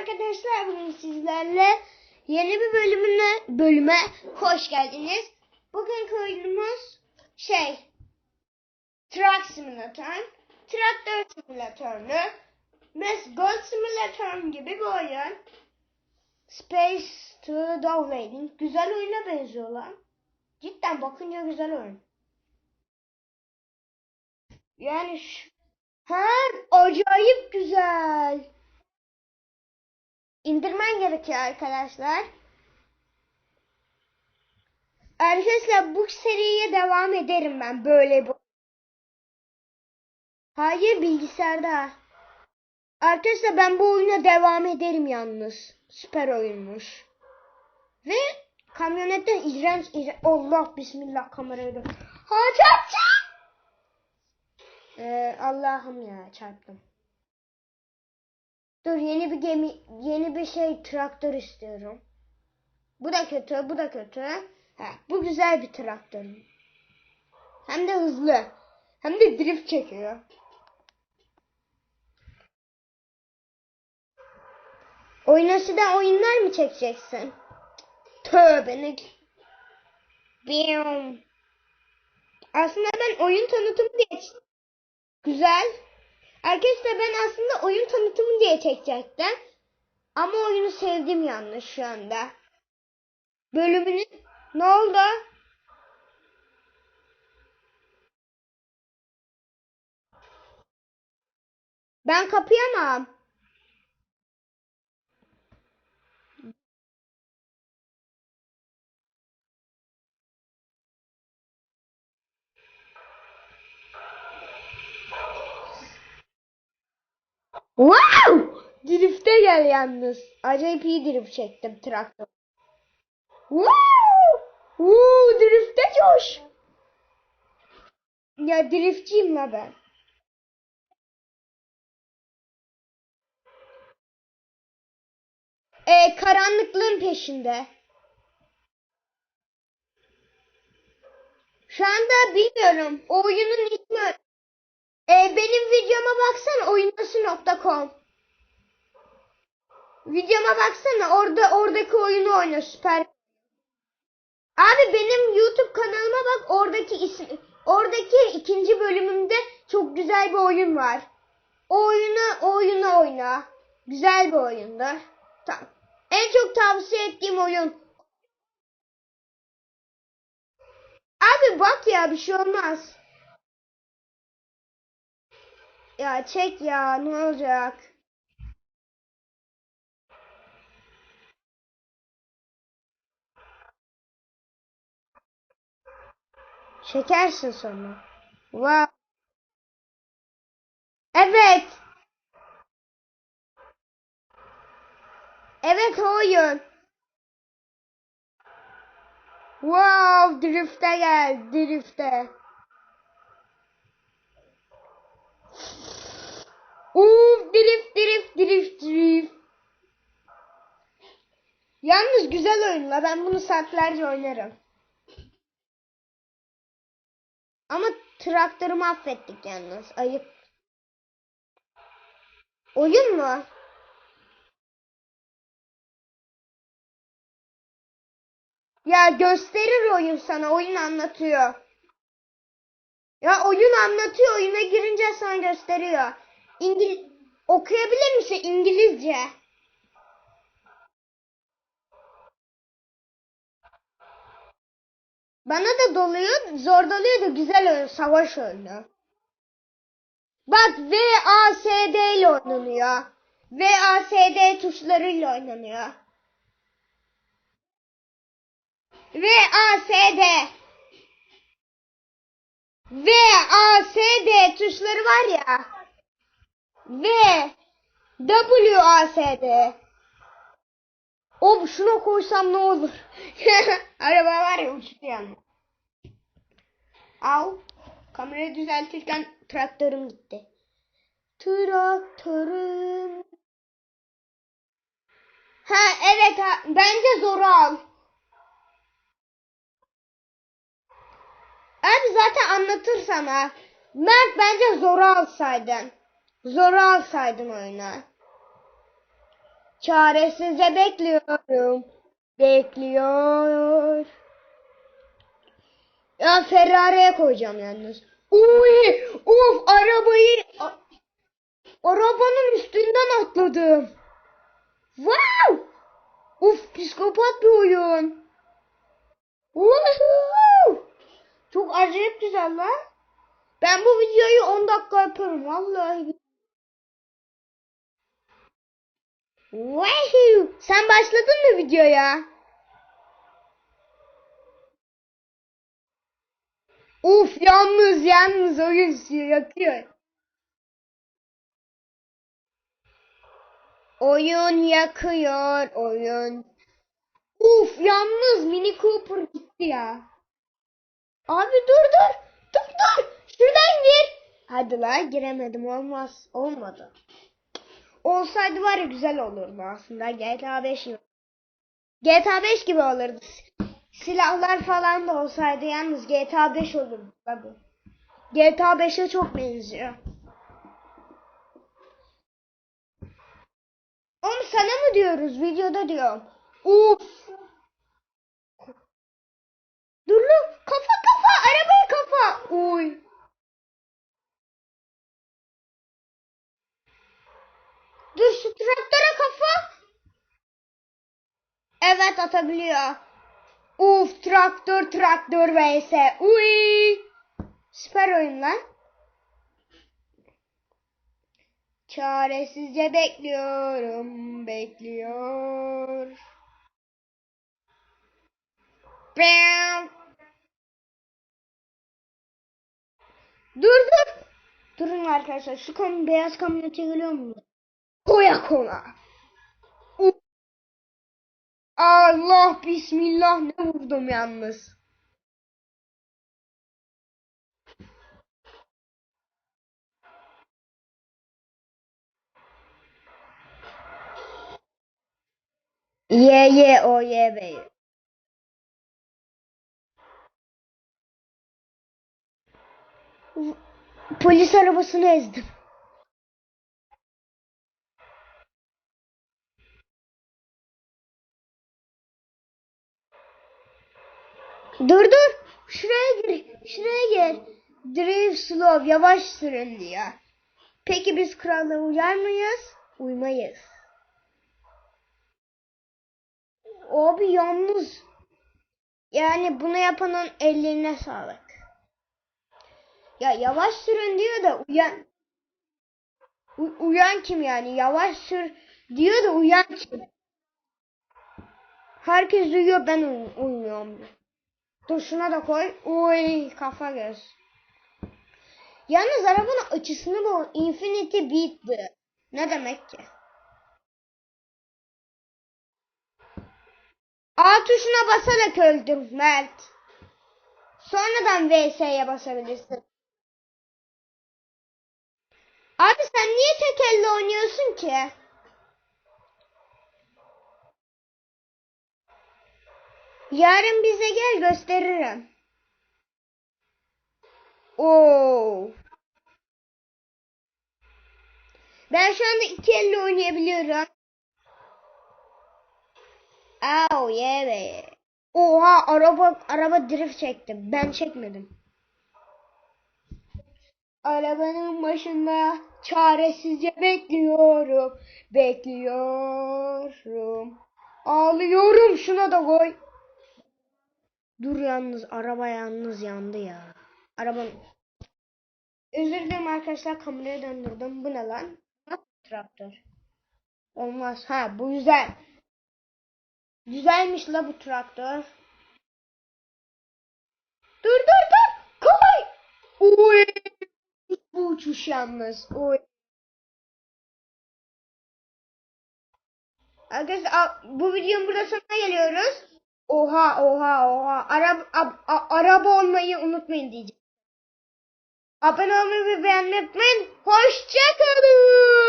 arkadaşlar bugün sizlerle yeni bir bölümüne bölüme hoş geldiniz. Bugünkü oyunumuz şey Truck Simulator, Traktör Simülatörlü, Mes Gold Simulator gibi bir oyun. Space to Dog. Güzel oyuna benziyor lan. Cidden bakınca güzel oyun. Yani şu... Ha, acayip güzel. İndirmen gerekiyor arkadaşlar. Arkadaşlar bu seriye devam ederim ben böyle bu. Hayır bilgisayarda. Arkadaşlar ben bu oyuna devam ederim yalnız. Süper oyunmuş. Ve kamyonetten iğrenç iğrenç. Allah bismillah kamerayı da. Ha çarpacağım. Ee, Allah'ım ya çarptım. Dur yeni bir gemi, yeni bir şey traktör istiyorum. Bu da kötü, bu da kötü. Ha, bu güzel bir traktör. Hem de hızlı. Hem de drift çekiyor. Oynasıda oyunlar mı çekeceksin? Tövbe ne... Bim. Aslında ben oyun tanıtımı diye... Güzel. Arkadaşlar ben aslında oyun tanıtımı diye çekecektim. Ama oyunu sevdim yalnız şu anda. Bölümünü... Ne oldu? Ben kapayamam. Wow! Drift'e gel yalnız. Acayip iyi drift çektim traktör. Wow! Woo, drift'e coş. Ya driftçiyim la ben. Ee, karanlıklığın peşinde. Şu anda bilmiyorum. O oyunun ismi. Ee, benim videoma baksana oyunası.com. Videoma baksana orada oradaki oyunu oyna süper. Abi benim YouTube kanalıma bak oradaki isim oradaki ikinci bölümümde çok güzel bir oyun var. O oyunu oyunu oyna. Güzel bir oyundur. Tamam. En çok tavsiye ettiğim oyun. Abi bak ya bir şey olmaz. Ya çek ya ne olacak? Çekersin sonra. Wow. Evet. Evet oyun. Wow, drift'e gel, drift'e. Uf, drift, drift, drift, drift. Yalnız güzel oyun la. Ben bunu saatlerce oynarım. Ama traktörü mahvettik yalnız. Ayıp. Oyun mu? Ya gösterir oyun sana. Oyun anlatıyor. Ya oyun anlatıyor. Oyuna girince sana gösteriyor. İngil okuyabilir misin İngilizce? Bana da doluyor, zor doluyor da güzel oyun, savaş oyunu. Bak V, A, S, D ile oynanıyor. V, A, S, D tuşlarıyla oynanıyor. V, A, S, D. V, A, S, D tuşları var ya. V, W, A, S, D. O şuna koysam ne olur? Araba var ya uçtu yani. Al. Kamerayı düzeltirken traktörüm gitti. Traktörüm. Ha evet ha. Bence zoru al. Abi zaten anlatır sana. Mert bence zoru alsaydın. Zoru alsaydın oyuna. Çaresizce bekliyorum. Bekliyor. Ya Ferrari'ye koyacağım yalnız. Uy! Uf arabayı arabanın üstünden atladım. Wow! Uf psikopat bir oyun. Woohoo! Çok acayip güzel lan. Ben bu videoyu 10 dakika yaparım vallahi. Woohoo! Sen başladın mı videoya? Uf yalnız yalnız oyun yakıyor. Oyun yakıyor oyun. Uf yalnız Mini Cooper gitti ya. Abi dur dur. Dur dur. Şuradan gir. Hadi la giremedim olmaz. Olmadı. Olsaydı var ya güzel olurdu aslında. GTA 5 gibi. GTA 5 gibi olurdu. Silahlar falan da olsaydı yalnız GTA 5 olurdu tabi. GTA 5'e çok benziyor. Oğlum sana mı diyoruz? Videoda diyorum. Uf. Dur lan. Kafa kafa. Arabaya kafa. Uy. Dur şu traktöre kafa. Evet atabiliyor. Uf traktör traktör vs. Uy. Süper oyun lan. Çaresizce bekliyorum, bekliyor. Bam. Dur dur. Durun arkadaşlar. Şu kam beyaz kamyonete geliyor mu? Koya kola. Uf. Allah bismillah ne vurdum yalnız. Ye ye o ye be. Polis arabasını ezdim. Dur dur. Şuraya gir. Şuraya gir. Drive slow. Yavaş sürün diyor. Peki biz kurallara uyar mıyız? Uymayız. Abi yalnız. Yani bunu yapanın ellerine sağlık. Ya yavaş sürün diyor da uyan. U- uyan kim yani? Yavaş sür diyor da uyan kim? Herkes uyuyor ben uy- uyumuyorum. Dur şuna da koy. Uy kafa göz. Yalnız arabanın açısını bu Infinity Beat'ti. Ne demek ki? A tuşuna basarak öldüm Mert. Sonradan VS'ye basabilirsin. Abi sen niye tek elle oynuyorsun ki? Yarın bize gel gösteririm. Oo. Ben şu anda iki elle oynayabiliyorum. Oh yeah be. Oha araba araba drift çekti. Ben çekmedim. Arabanın başında çaresizce bekliyorum. Bekliyorum. Ağlıyorum şuna da koy. Dur yalnız araba yalnız yandı ya. Arabanın Özür dilerim arkadaşlar kamerayı döndürdüm. Bu ne lan? Traktör? Olmaz. Ha bu güzel. Güzelmiş la bu traktör. Dur dur dur. Koy. Uy. Bu uçuş yalnız. Uy. Arkadaşlar bu videonun burada sonuna geliyoruz. Oha oha oha. Araba, ab- a- araba olmayı unutmayın diyeceğim. Abone olmayı ve beğenmeyi unutmayın. Hoşçakalın.